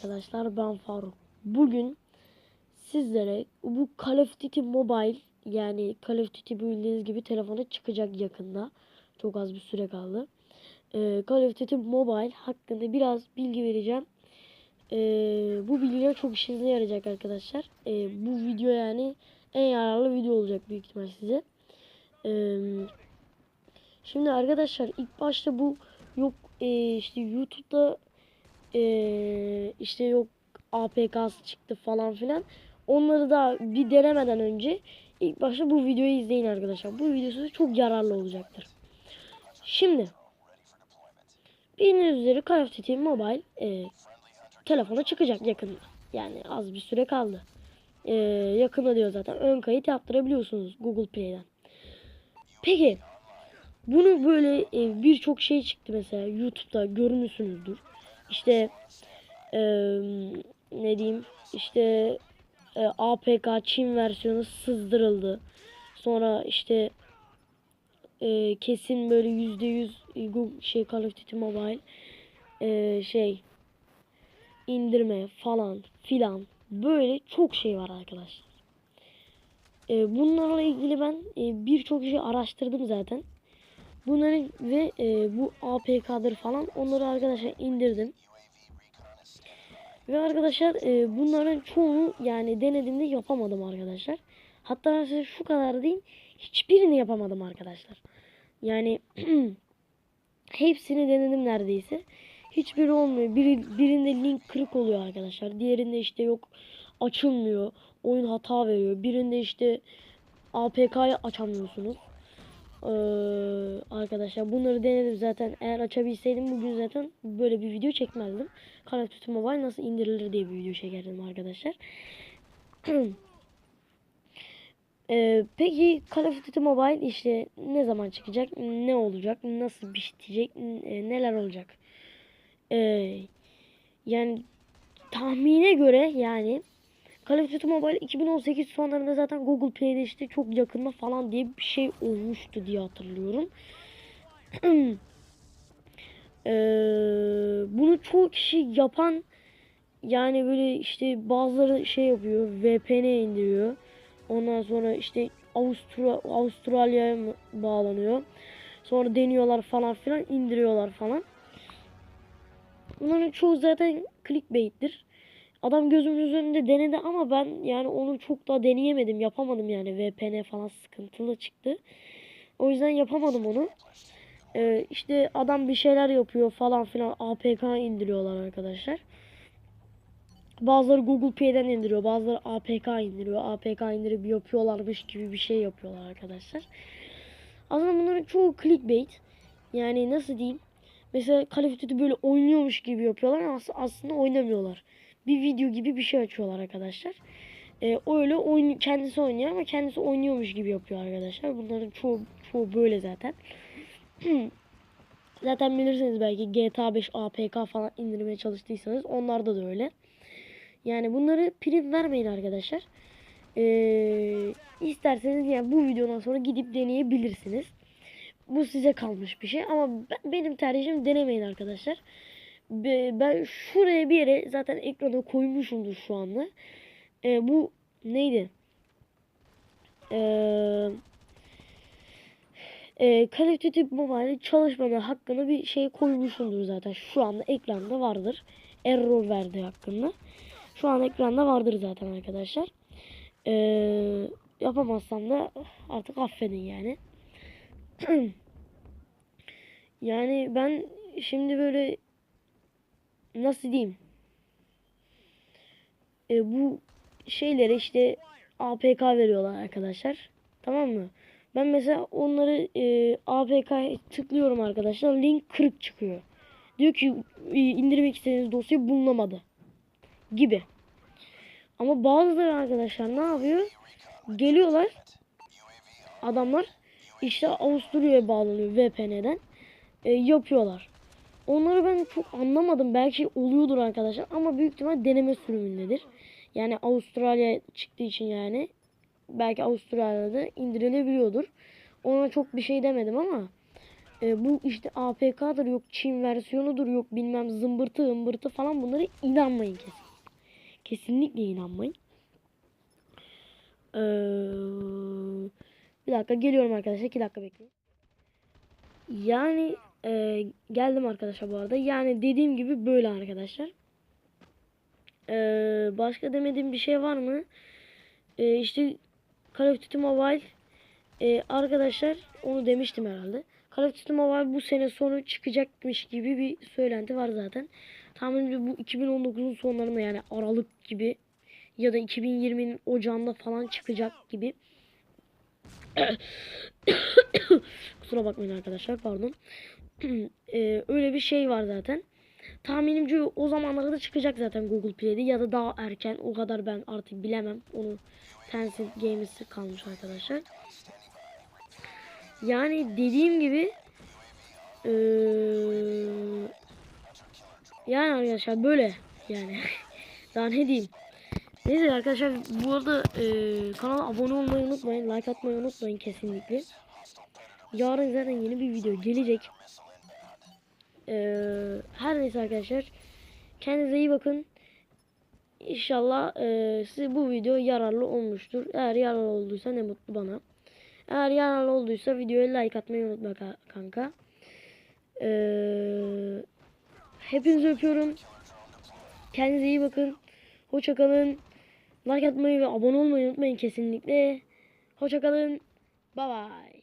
arkadaşlar ben Faruk. Bugün sizlere bu Call of Duty Mobile yani Call of Duty bildiğiniz gibi telefona çıkacak yakında. Çok az bir süre kaldı. Ee, Call of Duty Mobile hakkında biraz bilgi vereceğim. Ee, bu bilgiler çok işinize yarayacak arkadaşlar. Ee, bu video yani en yararlı video olacak büyük ihtimal size. Ee, şimdi arkadaşlar ilk başta bu yok e, işte YouTube'da ee, işte yok APK'sı çıktı falan filan. Onları da bir denemeden önce ilk başta bu videoyu izleyin arkadaşlar. Bu video size çok yararlı olacaktır. Şimdi bildiğiniz üzere Call of Duty Mobile e, telefona çıkacak yakında. Yani az bir süre kaldı. E, yakında diyor zaten. Ön kayıt yaptırabiliyorsunuz Google Play'den. Peki bunu böyle e, birçok şey çıktı mesela YouTube'da görmüşsünüzdür. İşte eee, ne diyeyim işte e, APK Çin versiyonu sızdırıldı. Sonra işte e, kesin böyle yüzde yüz Google şey Call of Duty Mobile e, şey indirme falan filan böyle çok şey var arkadaşlar. E, bunlarla ilgili ben e, birçok şey araştırdım zaten. Bunların ve e, bu APK'dır falan onları arkadaşlar indirdim. Ve arkadaşlar e, bunların çoğunu yani denediğimde yapamadım arkadaşlar. Hatta size şu kadar diyeyim hiçbirini yapamadım arkadaşlar. Yani hepsini denedim neredeyse. Hiçbiri olmuyor. Biri, birinde link kırık oluyor arkadaşlar. Diğerinde işte yok açılmıyor. Oyun hata veriyor. Birinde işte APK'yı açamıyorsunuz. Ee, arkadaşlar bunları denedim zaten. Eğer açabilseydim bugün zaten böyle bir video çekmezdim. Duty Mobile nasıl indirilir diye bir video çekerdim arkadaşlar. Ee, peki Call Mobile işte ne zaman çıkacak? Ne olacak? Nasıl bitecek? e, Neler olacak? Ee, yani tahmine göre yani Call of Duty Mobile 2018 sonlarında zaten Google Play'de işte çok yakında falan diye bir şey olmuştu diye hatırlıyorum. Ee, bunu çoğu kişi yapan yani böyle işte bazıları şey yapıyor VPN indiriyor. Ondan sonra işte Avustra Avustralya'ya bağlanıyor. Sonra deniyorlar falan filan indiriyorlar falan. Bunların çoğu zaten clickbait'tir. Adam gözümüzün önünde denedi ama ben yani onu çok daha deneyemedim. Yapamadım yani. VPN falan sıkıntılı çıktı. O yüzden yapamadım onu. Ee, işte adam bir şeyler yapıyor falan filan. APK indiriyorlar arkadaşlar. Bazıları Google Play'den indiriyor. Bazıları APK indiriyor. APK indirip yapıyorlarmış gibi bir şey yapıyorlar arkadaşlar. Aslında bunların çoğu clickbait. Yani nasıl diyeyim? Mesela Call of Duty böyle oynuyormuş gibi yapıyorlar ama as- aslında oynamıyorlar bir video gibi bir şey açıyorlar arkadaşlar. Ee, öyle oyun kendisi oynuyor ama kendisi oynuyormuş gibi yapıyor arkadaşlar. Bunların çoğu çoğu böyle zaten. zaten bilirsiniz belki GTA 5 APK falan indirmeye çalıştıysanız onlarda da öyle. Yani bunları prim vermeyin arkadaşlar. Ee, isterseniz yani bu videodan sonra gidip deneyebilirsiniz. Bu size kalmış bir şey ama ben, benim tercihim denemeyin arkadaşlar ben şuraya bir yere zaten ekrana koymuşumdur şu anda. E, bu neydi? Eee e, Call of Duty hakkında bir şey koymuşumdur zaten. Şu anda ekranda vardır. Error verdi hakkında. Şu an ekranda vardır zaten arkadaşlar. E, yapamazsam da artık affedin yani. yani ben şimdi böyle nasıl diyeyim? E, bu şeylere işte APK veriyorlar arkadaşlar. Tamam mı? Ben mesela onları e, APK'ya tıklıyorum arkadaşlar. Link kırık çıkıyor. Diyor ki indirmek istediğiniz dosya bulunamadı. Gibi. Ama bazıları arkadaşlar ne yapıyor? Geliyorlar. Adamlar işte Avusturya'ya bağlanıyor VPN'den. E, yapıyorlar. Onları ben çok anlamadım. Belki oluyordur arkadaşlar ama büyük ihtimal deneme sürümündedir. Yani Avustralya çıktığı için yani belki Avustralya'da indirilebiliyordur. Ona çok bir şey demedim ama e, bu işte APK'dır yok Çin versiyonudur yok bilmem zımbırtı ımbırtı falan bunlara inanmayın kesin. Kesinlikle inanmayın. Ee, bir dakika geliyorum arkadaşlar. iki dakika bekleyin. Yani e, geldim arkadaşlar bu arada. Yani dediğim gibi böyle arkadaşlar. Ee, başka demediğim bir şey var mı? Ee, işte Call of Duty Mobile ee, arkadaşlar onu demiştim herhalde. Call of Duty Mobile bu sene sonu çıkacakmış gibi bir söylenti var zaten. Tahminimce bu 2019'un sonlarında yani Aralık gibi ya da 2020'nin ocağında falan çıkacak gibi. Kusura bakmayın arkadaşlar pardon. Ee, öyle bir şey var zaten. Tahminimce o zamanlarda da çıkacak zaten Google Play'de ya da daha erken o kadar ben artık bilemem. Onu Tencent Games'i kalmış arkadaşlar. Yani dediğim gibi eee, yani arkadaşlar böyle yani daha ne diyeyim. Neyse arkadaşlar bu arada eee, kanala abone olmayı unutmayın. Like atmayı unutmayın kesinlikle. Yarın zaten yeni bir video gelecek. Eee, her neyse arkadaşlar. Kendinize iyi bakın. İnşallah eee size bu video yararlı olmuştur. Eğer yararlı olduysa ne mutlu bana. Eğer yararlı olduysa videoya like atmayı unutma ka- kanka. Eee hepinizi öpüyorum. Kendinize iyi bakın. Hoşça kalın. Like atmayı ve abone olmayı unutmayın kesinlikle. Hoşça kalın. Bye bye.